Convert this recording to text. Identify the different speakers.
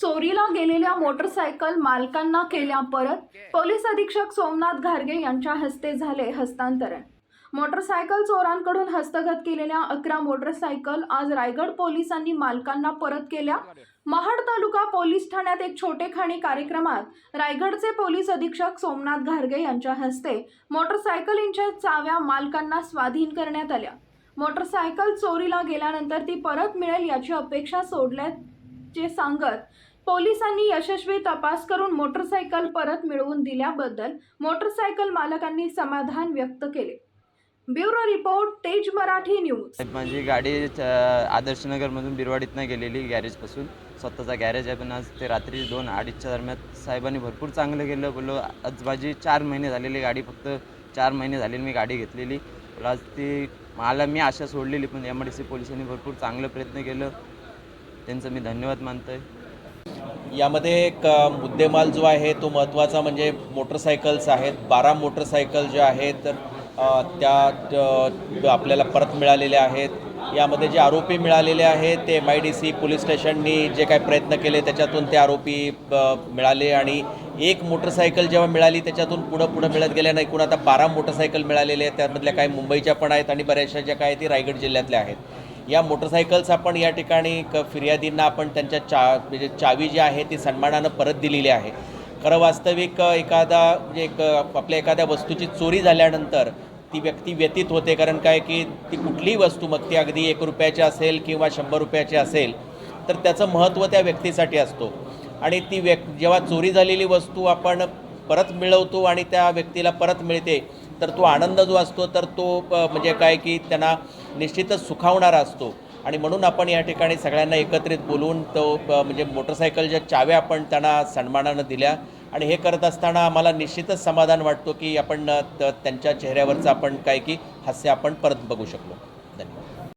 Speaker 1: चोरीला गेलेल्या मोटरसायकल मालकांना केल्या परत. पोलीस अधीक्षक सोमनाथ घारगे यांच्या हस्ते झाले हस्तांतरण. मोटरसायकल चोरांकडून हस्तगत केलेल्या अकरा मोटरसायकल आज रायगड पोलिसांनी मालकांना परत केल्या. महाड तालुका पोलीस ठाण्यात एक छोटेखानी कार्यक्रमात रायगडचे पोलीस अधीक्षक सोमनाथ घारगे यांच्या हस्ते मोटरसायकलींच्या चाव्या मालकांना स्वाधीन करण्यात आल्या. मोटरसायकल चोरीला गेल्यानंतर ती परत मिळेल याची अपेक्षा सोडल्याचे सांगत पोलिसांनी यशस्वी तपास करून मोटरसायकल परत मिळवून दिल्याबद्दल मोटरसायकल मालकांनी समाधान व्यक्त केले. ब्युरो रिपोर्ट तेज मराठी न्यूज.
Speaker 2: माझी गाडी आदर्शनगरमधून बिरवाडीतनं गेलेली गॅरेजपासून. स्वतःचा गॅरेज आहे पण आज ते रात्री दोन अडीचच्या दरम्यान साहेबांनी भरपूर चांगलं केलं. बोललो आज माझी चार महिने झालेली गाडी फक्त चार महिने झालेली मी गाडी घेतलेली. आज ती मला मी आशा सोडलेली पण एम डी सी पोलिसांनी भरपूर चांगलं प्रयत्न केलं. त्यांचं मी धन्यवाद मानतो आहे
Speaker 3: यामध्ये एक मुद्देमाल जो आहे तो महत्त्वाचा म्हणजे मोटरसायकल्स आहेत. बारा मोटरसायकल ज्या आहेत तर त्या आपल्याला परत मिळालेल्या आहेत. यामध्ये जे आरोपी मिळालेले आहेत ते M I D C police स्टेशननी जे काही प्रयत्न केले त्याच्यातून ते आरोपी मिळाले आणि एक मोटरसायकल जेव्हा मिळाली त्याच्यातून पुढं पुढं मिळत गेल्यानं एकूण आता बारा मोटरसायकल मिळालेले आहेत. त्यामधल्या काही मुंबईच्या पण आहेत आणि बऱ्याचशा ज्या काय ती रायगड जिल्ह्यातल्या आहेत. या मोटरसायकल्स आपण या ठिकाणी क फिर्यादींना आपण त्यांच्या चा म्हणजे चावी जी आहे ती सन्मानानं परत दिलेली आहे. खरं वास्तविक एखादा म्हणजे एक आपल्या एखाद्या वस्तूची चोरी झाल्यानंतर ती व्यक्ती व्यतीत होते कारण काय की ती कुठलीही वस्तू मग ती अगदी एक रुपयाची असेल किंवा शंभर रुपयाची असेल तर त्याचं महत्त्व त्या व्यक्तीसाठी असतो. आणि ती व्यक् जेव्हा चोरी झालेली वस्तू आपण परत मिळवतो आणि त्या व्यक्तीला परत मिळते तर तो आनंद जो असतो तर तो म्हणजे काय की त्यांना निश्चितच सुखावणारा असतो. आणि म्हणून आपण या ठिकाणी सगळ्यांना एकत्रित बोलवून तो म्हणजे मोटरसायकलच्या चाव्या आपण त्यांना सन्मानानं दिल्या. आणि हे करत असताना आम्हाला निश्चितच समाधान वाटतो की आपण त- त्यांच्या चेहऱ्यावरचं आपण काय की हास्य आपण परत बघू शकलो. धन्यवाद.